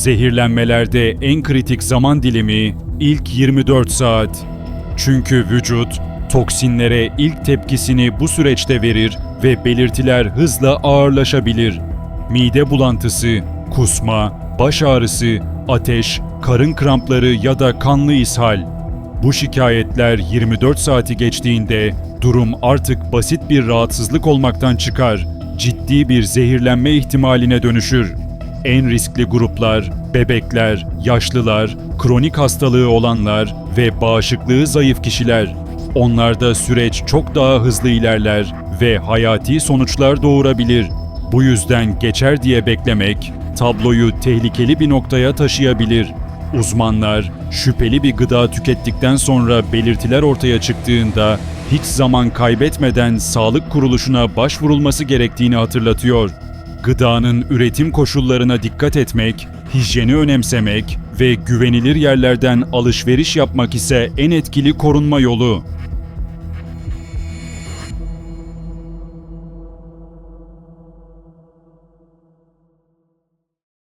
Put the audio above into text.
Zehirlenmelerde en kritik zaman dilimi ilk 24 saat. Çünkü vücut toksinlere ilk tepkisini bu süreçte verir ve belirtiler hızla ağırlaşabilir. Mide bulantısı, kusma, baş ağrısı, ateş, karın krampları ya da kanlı ishal. Bu şikayetler 24 saati geçtiğinde durum artık basit bir rahatsızlık olmaktan çıkar, ciddi bir zehirlenme ihtimaline dönüşür. En riskli gruplar bebekler, yaşlılar, kronik hastalığı olanlar ve bağışıklığı zayıf kişiler. Onlarda süreç çok daha hızlı ilerler ve hayati sonuçlar doğurabilir. Bu yüzden geçer diye beklemek tabloyu tehlikeli bir noktaya taşıyabilir. Uzmanlar şüpheli bir gıda tükettikten sonra belirtiler ortaya çıktığında hiç zaman kaybetmeden sağlık kuruluşuna başvurulması gerektiğini hatırlatıyor. Gıdanın üretim koşullarına dikkat etmek, hijyeni önemsemek ve güvenilir yerlerden alışveriş yapmak ise en etkili korunma yolu.